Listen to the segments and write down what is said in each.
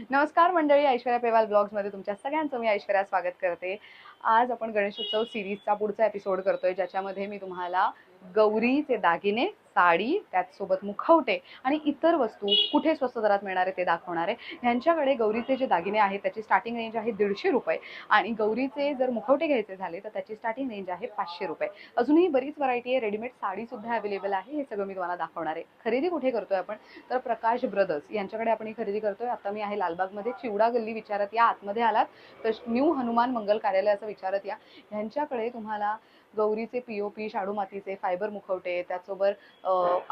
नमस्कार मंडळी ऐश्वर्या पेवाल ब्लॉग्समध्ये तुमच्या सगळ्यांचं मी ऐश्वर्या स्वागत करते. आज आपण गणेशोत्सव सिरीजचा पुढचा एपिसोड करतोय ज्याच्यामध्ये मी तुम्हाला गौरीचे दागिने साडी त्याचसोबत मुखवटे आणि इतर वस्तू कुठे स्वस्त दरात मिळणार आहे ते दाखवणार. आहे ह्यांच्याकडे गौरीचे जे दागिने आहेत त्याची स्टार्टिंग रेंज आहे दीडशे रुपये आणि गौरीचे जर मुखवटे घ्यायचे झाले तर त्याची स्टार्टिंग रेंज आहे पाचशे रुपये. अजूनही बरीच व्हरायटी आहे. रेडीमेड साडीसुद्धा अवेलेबल आहे. हे सगळं मी तुम्हाला दाखवणार आहे. खरेदी कुठे करतोय आपण? तर प्रकाश ब्रदर्स यांच्याकडे आपण ही खरेदी करतोय. आता मी आहे लालबागमध्ये. चिवडा गल्ली विचारत या. आतमध्ये आलात. तर न्यू हनुमान मंगल कार्यालयाचं विचारत या. ह्यांच्याकडे तुम्हाला गौरीचे पीओपी शाडू मातीचे फायबर मुखवटे त्याचसोबत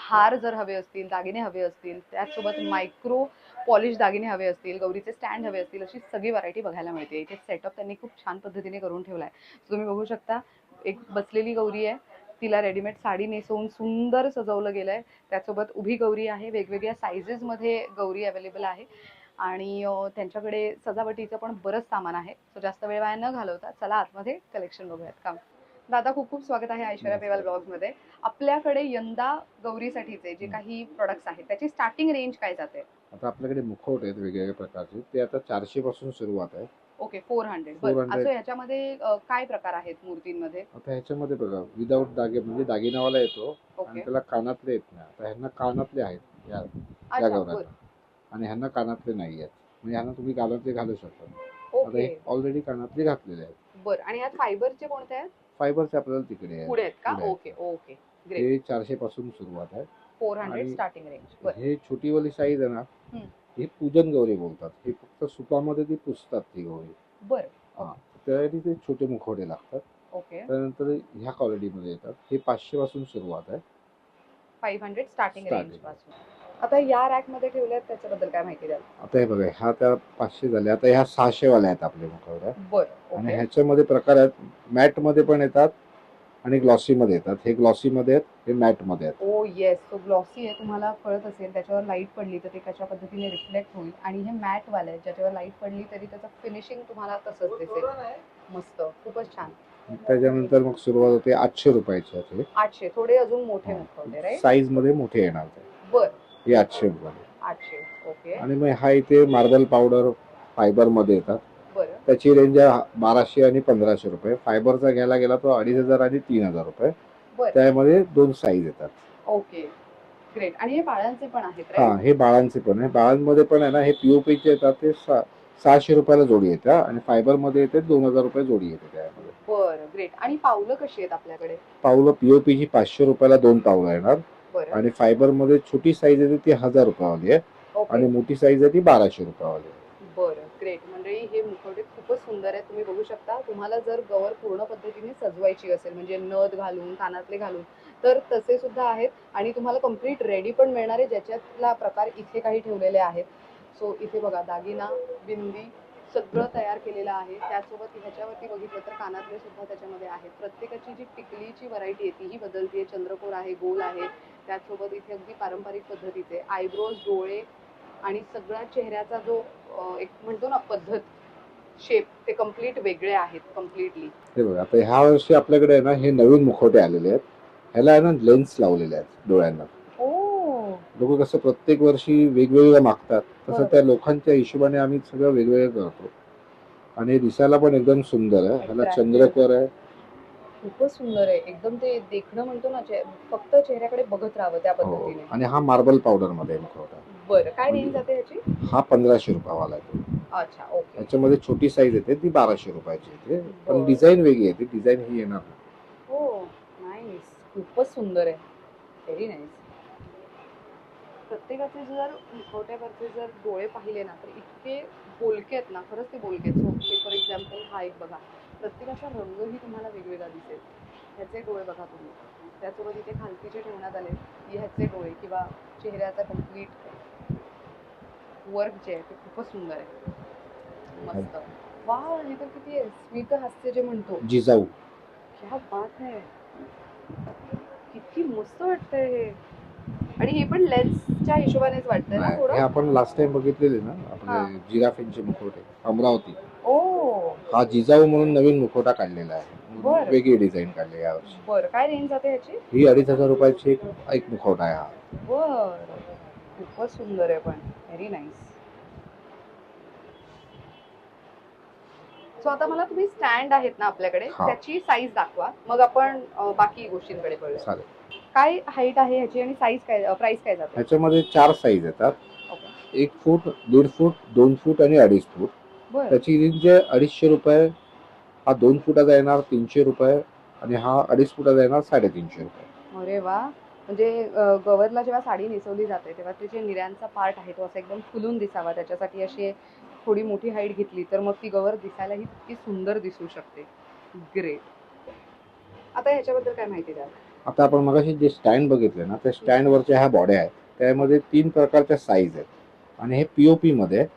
हार जर हवे असतील दागिने हवे असतील त्याचसोबत मायक्रो पॉलिश दागिने हवे असतील गौरीचे स्टँड हवे असतील अशी सगळी व्हरायटी बघायला मिळते. इथे सेटअप त्यांनी खूप छान पद्धतीने करून ठेवला आहे तुम्ही बघू शकता एक बसलेली गौरी आहे. तिला रेडीमेड साडी नेसवून सुंदर सजवलं गेलं आहे त्यासोबत उभी गौरी आहे. वेगवेगळ्या सायझेसमध्ये गौरी अवेलेबल आहे. आणि त्यांच्याकडे सजावटीचं पण बरंच सामान आहे. सो जास्त वेळ वाया न घालवता चला आतमध्ये कलेक्शन बघूयात. काम दादा खूप खूप स्वागत आहे ऐश्वर्या पेवाल ब्लॉग्समध्ये. आपल्याकडे यंदा गौरीसाठीचे जे काही प्रोडक्ट्स आहेत त्याची स्टार्टिंग रेंज काय जाते? आता आपल्याकडे मुखवटे आहेत वेगवेगळ्या प्रकारचे. ते आता चारशे पासून सुरुवात आहे. Okay four hundred 400. असं ह्याच्यामध्ये अं, काय प्रकार आहेत मूर्तींमध्ये? आता ह्याच्यामध्ये बघा विदाऊट दागे म्हणजे दागिनावाला येतो आणि ओके. त्याला कानातले येत नाही. आता ह्यांना कानातले आहेत या अच्छा गौरांना. बरं. आणि ह्यांना कानातले नाही आहेत. म्हणजे ह्यांना तुम्ही कानातले घालू शकता. आता ओके. ऑलरेडी कानातले घातलेले आहेत. बरं. आणि यात फायबरचे कोणते आहेत? फायबरचे आपल्याला तिकडे आहे पुढे आहेत का? पुढे आहेत. Okay okay. ग्रेट हे चारशे पासून सुरुवात आहे. फोर हंड्रेड आणि- स्टार्टिंग रेंज बरं. हे छोटीवाली साईज आहे ना हम्म. ही पूजन गौरी बोलतात. हे फक्त सुपामध्ये ती पुजतात ती गौरी बरं. त्यासाठी ते छोटे मुखवटे लागतात. ओके. त्यानंतर ह्या क्वालिटीमध्ये येतात. हे पाचशे पासून सुरुवात आहे. Five hundred starting Starting. रेंजपासून. आता या रॅकमध्ये ठेवले आहेत त्याच्याबद्दल काय माहिती द्याल? आता हे बघा ह्या त्या पाचशे झाले आता ह्या सहाशे वाल्या आहेत आपले मुखवट्या बरं आणि ओके. ह्याच्यामध्ये प्रकार आहेत. मॅटमध्ये पण येतात आणि ग्लॉसी मध्ये येतात. हे ग्लॉसी मध्ये आहेत हे मॅटमध्ये आहेत. ओ येस तो ग्लॉसी आहे तुम्हाला कळत असेल त्याच्यावर लाइट पडली तर ते कशा पद्धतीने रिफ्लेक्ट होईल. आणि हे मॅट वाले आहे ज्याच्यावर लाइट पडली तरी त्याचं फिनिशिंग तुम्हाला तसंच दिसेल. मस्त. खूपच छान. त्याच्यानंतर मग सुरुवात होते आठशे रुपयाचे आहेत हे आठशे. थोडे अजून मोठे मुखवटे राईट साईजमध्ये मोठे येणार ते. बर. हे आठशे रुपये. आठशे ओके. आणि मग हा इथे मार्बल पावडर फायबरमध्ये येतात. बरं. त्याची रेंज आहे बाराशे आणि पंधराशे रुपये. फायबरचा घ्यायला गेला तो अडीच हजार आणि तीन हजार रुपये. बरं. त्यामध्ये दोन साईज येतात. ओके. ग्रेट आणि हे बाळांचे पण आहेत हा हे बाळांचे पण आहे. बाळांमध्ये पण आहे ना हे पीओपीचे येतात ते सा- सहाशे रुपयाला जोडी येतात आणि फायबरमध्ये येते दोन हजार रुपये जोडी येते त्यामध्ये. बरं ग्रेट आणि पावलं कशी आहेत आपल्याकडे? पावलं पीओपीची पाचशे रुपयाला दोन पावलं येणार. आणि फायबरमध्ये छोटी साईज येते ती हजार रुपयावाली आहे. आणि मोठी साईज आहे ती बाराशे रुपयावाली आहे. बरं ग्रेट मंडळी हे मुखवटे खूपच सुंदर आहेत. तुम्ही बघू शकता तुम्हाला जर गवर पूर्ण पद्धतीने सजवायची असेल म्हणजे नथ घालून कानातले घालून तर तसे सुद्धा आहेत. आणि तुम्हाला कंप्लीट रेडी पण मिळणार आहे ज्याच्यातला प्रकार इथे काही ठेवलेले आहेत. सो इथे बघा दागिना बिंदी सगळं तयार केलेलं आहे. त्याचसोबत ह्याच्यावरती बघितलं तर कानातले सुद्धा त्याच्यामध्ये आहेत. प्रत्येकाची जी टिकलीची व्हरायटी आहे तीही बदलते चंद्रकोर आहे गोल आहे. त्याचसोबत इथे अगदी पारंपरिक पद्धतीचे आयब्रोज डोळे आणि सगळ्या चेहऱ्याचा जो एक म्हणतो ना पद्धत शेप ते कंप्लीट वेगळे आहेत कम्प्लिटली हे बघा आता ह्या वर्षी आपल्याकडे आहे ना हे नवीन मुखवटे आलेले आहेत. ह्याला आहे ना लेन्स लावलेले आहेत डोळ्यांना. लोक कसं प्रत्येक वर्षी वेगवेगळं मागतात. तसं. त्या लोकांच्या हिशोबाने आम्ही सगळं वेगवेगळं करतो. आणि दिसायला पण एकदम सुंदर आहे. ह्याला. चंद्रकोर आहे. खूपच सुंदर आहे. एकदम ते देखणं म्हणतो ना चे- फक्त चेहऱ्याकडे बघत राहावं त्या हो. पद्धतीने. आणि हा मार्बल पावडरमध्ये आहे. बरं. काय रेंज जाते ह्याची? हा पंधराशे रुपयावाला आहे तो. अच्छा ओके. याच्यामध्ये छोटी साईज येते ती बाराशे रुपयाची येते. पण बरं. डिझाईन वेगळी येते डिझाईन ही येणार नाही. हो. नाईस खूपच सुंदर आहे. व्हेरी नाईस प्रत्येकाचे जर मुखवट्यावरचे जर डोळे पाहिले ना तर इतके बोलके आहेत ना खरंच ते बोलके आहेत. सो फॉर एक्झाम्पल हा एक बघा. प्रत्येकाचा रंगही तुम्हाला वेगवेगळा दिसेल. ह्याचे डोळे बघा तुम्ही. त्यासोबत इथे खालतीचे ठेवण्यात आले ह्याचे डोळे किंवा चेहऱ्याचा कंप्लीट वर्क जे आहे ते खूपच सुंदर आहे. मस्त. वा हे तर किती आहे. स्मित हास्य जे म्हणतो. जिजाऊ. क्या बात है किती मस्त वाटतंय हे. आणि हे पण लेन्सच्या हिशोबानेच वाटतंय ना हे थोडं आपण लास्ट टाइम बघितलेले ना. आपले जिराफींचे मुखवटे अमरावती. ओ. हा जिजाऊ म्हणून नवीन मुखवटा काढलेला आहे. बरं. वेगळी डिझाईन काढली आहे यावर्षी बर काय रेंज जाते ह्याची? ही अडीच हजार रुपयाची एक एक मुखवटा आहे हा. बर. खूपच सुंदर आहे पण. व्हेरी नाईस सो आता मला तुम्ही स्टँड आहेत ना आपल्याकडे हा. त्याची साईज दाखवा. मग आपण अ, बाकी गोष्टींकडे कळूया चालेल. काय हाईट आहे ह्याची आणि साईज काय प्राइस काय जाते? ह्याच्यामध्ये चार साईज येतात. एक फूट दीड फूट दोन फूट आणि अडीच फूट बरं. त्याची रेंज आहे अडीचशे रुपये. हा दोन फुटाचा येणार तीनशे रुपये आणि हा अडीच फुटाचा येणार साडेतीनशे रुपये. अरे वा. म्हणजे अ, गवरला जेव्हा साडी नेसवली जाते तेव्हा त्याचे निऱ्यांचा पार्ट आहे तो असा एकदम फुलून दिसावा. त्याच्यासाठी अशी थोडी मोठी हाईट घेतली तर मग ती गवर दिसायलाही तितकी सुंदर दिसू शकते. ग्रेट आता ह्याच्याबद्दल काय माहिती द्या आता आपण मगाशी जे स्टँड बघितले ना त्या स्टँडवरच्या ह्या बॉड्या आहेत. त्यामध्ये तीन प्रकारच्या साईज आहेत. आणि हे पीओपी मध्ये आहे.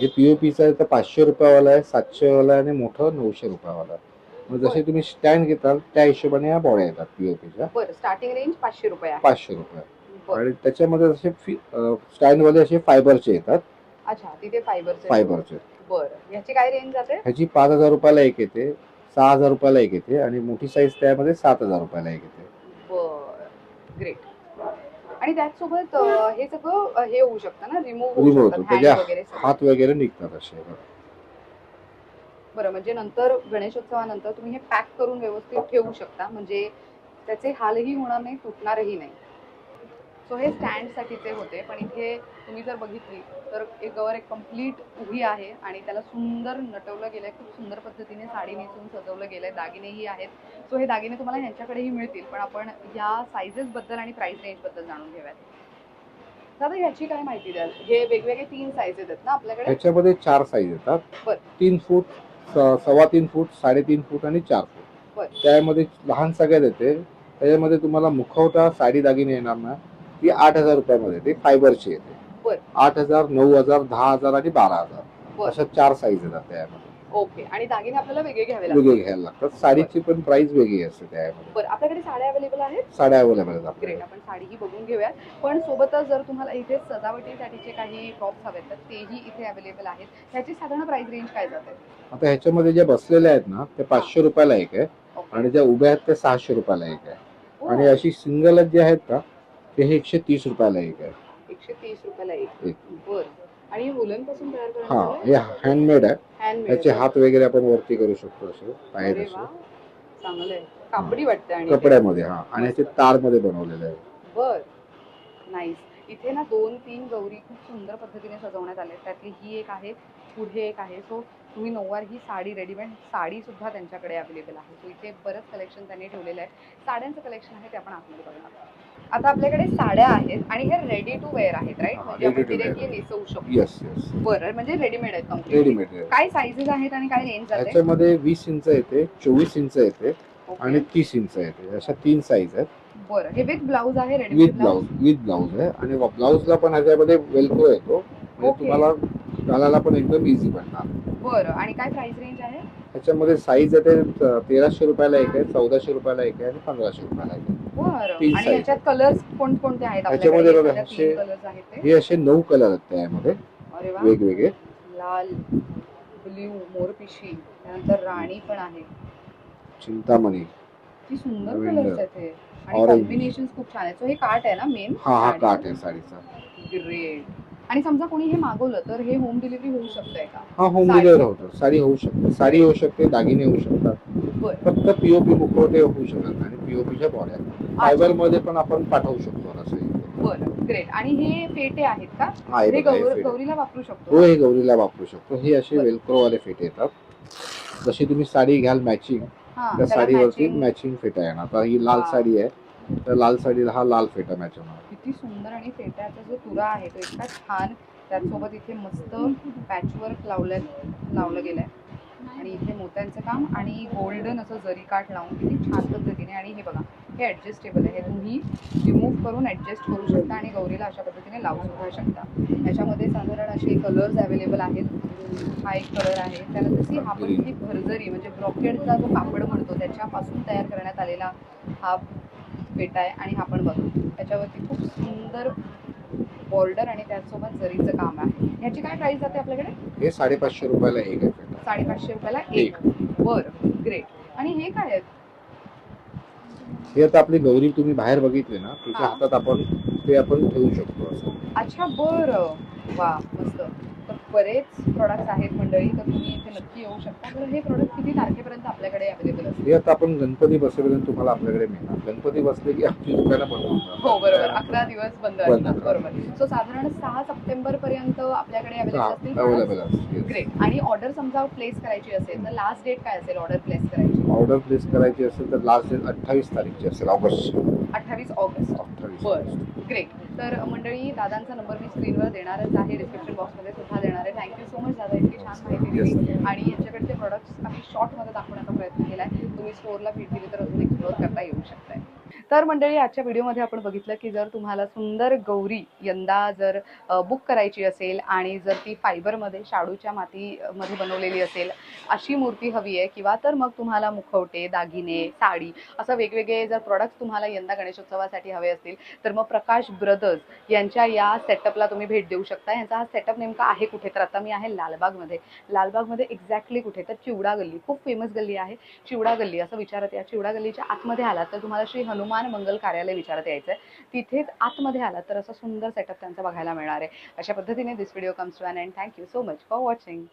हे पीओपीचं आहे तर पाचशे रुपयावाला आहे सातशेवाला आहे आणि मोठं नऊशे रुपयावाला आहे. मग जसे तुम्ही स्टँड घेताल त्या हिशोबाने या बॉड्या येतात पीओपीच्या बरं स्टार्टिंग रेंज पाचशे रुपये आहे. पाचशे रुपये. बरं. आणि त्याच्यामध्ये असे स्टँडवाले असे फायबरचे येतात. अच्छा तिथे फायबरचे. फायबरचे. बरं. ह्याची काय रेंज जाते? ह्याची पाच हजार रुपयाला एक येते सहा हजार रुपयाला एक येते आणि मोठी साईज त्यामध्ये सात हजार रुपयाला एक येते. ग्रेट आणि त्याचसोबत अ, हे सगळं हे होऊ शकतं ना? रिमूव्ह होऊ होतं. शकतात hand वगैरे सगळं. हात वगैरे निघतात असे बरं. म्हणजे नंतर गणेशोत्सवानंतर तुम्ही हे पॅक करून व्यवस्थित ठेवू शकता. म्हणजे त्याचे हालही होणार नाही तुटणारही नाही. सो हे स्टँडसाठीचे होते. पण इथे तुम्ही जर बघितली तर एक गवर एक कंप्लीट उभी आहे आणि त्याला सुंदर नटवलं गेलंय. खूप सुंदर पद्धतीने साडी नेसून सजवलं गेलंय. दागिनेही आहेत. सो हे दागिने तुम्हाला ह्यांच्याकडेही मिळतील. पण आपण या सायझेस बद्दल आणि प्राइस रेंजबद्दल जाणून घेऊयात. दादा ह्याची काय माहिती द्याल? हे वेगवेगळे तीन साईजेस आहेत ना आपल्याकडे? ह्याच्यामध्ये चार साईज येतात. तीन फूट सव्वा तीन फूट साडेतीन फूट आणि चार फूट. त्यामध्ये लहान सगळ्यात येते. त्याच्यामध्ये तुम्हाला मुखवटा साडी दागिने येणार ना. ती आठ हजार रुपयामध्ये येते. फायबरची येते. आठ हजार नऊ हजार दहा हजार आणि बारा हजार. अशा चार साईज येतात त्यामध्ये. ओके. आणि दागिने आपल्याला वेगळे घ्यावे वेगळे घ्यायला लागतात. साडीची पण प्राइस वेगळी असते त्यामध्ये. बरं. आपल्याकडे साड्या अवेलेबल आहेत? साड्या अवेलेबल आहेत ग्रेट आपण साडीही बघून घेऊयात. पण सोबतच जर तुम्हाला इथे सजावटीसाठीचे काही टॉप्स हवेत तर तेही इथे अवेलेबल आहेत. ह्याची साधारण प्राइस रेंज काय जाते? आता ह्याच्यामध्ये ज्या बसलेल्या आहेत ना ते पाचशे रुपयाला एक आहे. आणि ज्या उभ्या आहेत ते सहाशे रुपयाला एक आहे. आणि अशी सिंगल जे आहेत का ते हे एकशे तीस रुपयाला एक आहे. एकशे तीस रुपयाला एक. एक. बर. आणि तयार हा हे हँडमेड आहे. याचे हात वगैरे आपण वरती करू शकतो असे अरे वा. असे चांगलं आहे. कापडी वाटते आणि ते. कपड्यामध्ये हा. आणि याचे तारमध्ये बनवलेले आहे. बर. नाईस इथे ना दोन तीन गौरी खूप सुंदर पद्धतीने सजवण्यात आले त्यातली ही एक आहे पुढे एक आहे. सो तुम्ही नऊवार ही साडी रेडीमेड साडी सुद्धा त्यांच्याकडे अवेलेबल आहे. सो इथे बरंच कलेक्शन त्यांनी ठेवलेलं आहे. साड्यांचं कलेक्शन आहे ते आपण आतमध्ये बघणार आहोत. आता आपल्याकडे साड्या आहेत आणि हे रेडी टू वेअर आहेत राईट म्हणजे आपण ready to wear. डिरेक्टली नेसवू शकतो. येस येस बरं म्हणजे रेडीमेड आहेत रेडीमेड आहे काय साईजेस आहेत आणि काय रेंज जाते याच्यामध्ये वीस इंच येते चोवीस इंच येते. आणि तीस इंच येते. अशा तीन साईज आहेत. बरं हे विथ ब्लाऊज आहे विथ ब्लाऊज विथ ब्लाऊज आहे. आणि ब्लाऊजला पण ह्याच्यामध्ये वेलक्रो येतो. म्हणजे. तुम्हाला घालायला पण एकदम इझी पडणार. बरं आणि काय प्राइस रेंज आहे? ह्याच्यामध्ये साईज आहे ते तेराशे रुपयाला एक आहे चौदाशे रुपयाला एक आहे आणि पंधराशे रुपयाला एक आहे. बरं. आणि. याच्यात कलर्स कोणकोणते आहेत ह्याच्यामध्ये बघा, असे- आहेत हे असे नऊ कलर आहेत त्यामध्ये वेगवेगळे. लाल ब्ल्यू मोरपिशी त्यानंतर राणी पण आहे. चिंतामणी. सुंदर. कलर्स आहेत हे. आणि. कॉम्बिनेशन खूप छान आहे सो हे काट आहे ना मेन हा हा काट आहे साडीचा. ग्रेट आणि समजा कोणी हे मागवलं तर हे होम डिलिव्हरी होऊ शकतंय का? हा होम. डिलिव्हर होतो. साडी होऊ शकते. साडी होऊ शकते दागिने होऊ शकतात. फक्त पीओपी मुखवटे होऊ शकत नाही. पीओपीच्या बॉड्या फायबरमध्ये पण आपण पाठवू शकतो असं. बरं ग्रेट आणि हे फेटे आहेत का? हा हे हे बघा, हे गौर- फेटे. गौरीला वापरू हो शकतो? हे गौरीला वापरू शकतो. हे असे बरं. वेलक्रो वाले फेटे येतात. जशी तुम्ही साडी घ्याल मॅचिंग हा त्या त्याला साडीवरती matching. मॅचिंग फेटा येणार. आता ही लाल हा. साडी आहे. तर लाल साडीला हा लाल फेटा मॅच होणार. किती सुंदर आणि फेट्याचा जो तुरा आहे तो इतका छान. त्याचसोबत इथे मस्त पॅचवर्क लावलं लावलं गेलंय. आणि इथे मोत्यांचं काम आणि गोल्डन असं जरी काठ लावून किती छान पद्धतीने आणि हे बघा हे ॲडजस्टेबल आहे. हे तुम्ही रिमूव्ह करून ॲडजस्ट करू शकता आणि गौरीला अशा पद्धतीने लावू सुद्धा शकता. याच्यामध्ये साधारण असे कलर्स अवेलेबल आहेत. हा एक कलर आहे. त्यानंतर सी हा पण ही भरजरी म्हणजे ब्रॉकेटचा जो कापड म्हणतो त्याच्यापासून तयार करण्यात आलेला हा पेटा आहे आणि हा पण बघा. त्याच्यावरती खूप सुंदर बॉर्डर आणि त्याचसोबत जरीचं काम आहे. ह्याची काय प्राइस जाते आपल्याकडे? हे साडेपाचशे रुपयाला एक आहे. साडेपाचशे रुपयाला एक. बरं ग्रेट आणि हे काय आहेत? हे आता आपली गौरी तुम्ही बाहेर बघितली ना तिच्या हा. हातात आपण ते आपण ठेवू शकतो. असं अच्छा बरं. वा मस्त. बरेच प्रॉडक्ट्स आहेत मंडळी तर तुम्ही इथे नक्की येऊ शकता. तर हे प्रॉडक्ट किती तारखेपर्यंत आपल्याकडे अवेलेबल असतील? हे आता आपण गणपती बसेपर्यंत तुम्हाला आपल्याकडे मिळणार. गणपती बसले की आपली दुकानं बंद. हो बरोबर. अकरा दिवस बंद बंद असतात. असतात. बरोबर. सो साधारण सहा सप्टेंबर पर्यंत आपल्याकडे अवेलेबल असतील असते ग्रेट आणि ऑर्डर समजा प्लेस करायची असेल तर लास्ट डेट काय असेल ऑर्डर प्लेस करायची? ऑर्डर प्लेस करायची असेल तर लास्ट डेट अठ्ठावीस तारीखची असेल ऑगस्ट. अठ्ठावीस ऑगस्ट. अठ्ठावीस बरं. ग्रेट तर मंडळी दादांचा नंबर मी स्क्रीनवर देणारच आहे डिस्क्रिप्शन बॉक्समध्ये सुद्धा देणार आहे. थँक्यू सो मच दादा इतकी छान माहिती. दिली. आणि यांच्याकडचे प्रोडक्ट्स काही शॉर्टमध्ये दाखवण्याचा प्रयत्न केला आहे तुम्ही स्टोअरला भेट दिली तर अजून एक्सप्लोअर करता येऊ शकताय. तर मंडळी आजच्या व्हिडिओमध्ये आपण बघितलं की जर तुम्हाला सुंदर गौरी यंदा जर बुक करायची असेल आणि जर ती फायबरमध्ये शाडूच्या मातीमध्ये बनवलेली असेल अशी मूर्ती हवी आहे. किंवा तर मग तुम्हाला मुखवटे दागिने साडी असं वेगवेगळे जर प्रॉडक्ट्स तुम्हाला यंदा गणेशोत्सवासाठी हवे असतील तर मग प्रकाश ब्रदर्स यांच्या या सेटअपला तुम्ही भेट देऊ शकता. यांचा हा सेटअप नेमका आहे कुठे? तर आता मी आहे लालबागमध्ये. लालबागमध्ये एक्झॅक्टली कुठे? तर चिवडा गल्ली. खूप फेमस गल्ली आहे. चिवडा गल्ली. असं विचारत या चिवडा गल्लीच्या आतमध्ये आलात तर तुम्हाला श्री हनुमान मंगल कार्यालय विचारत यायचं आहे तिथेच आतमध्ये आला तर असं सुंदर सेटअप त्यांचा बघायला मिळणार आहे. अशा पद्धतीने this video comes to an end thank you so much for watching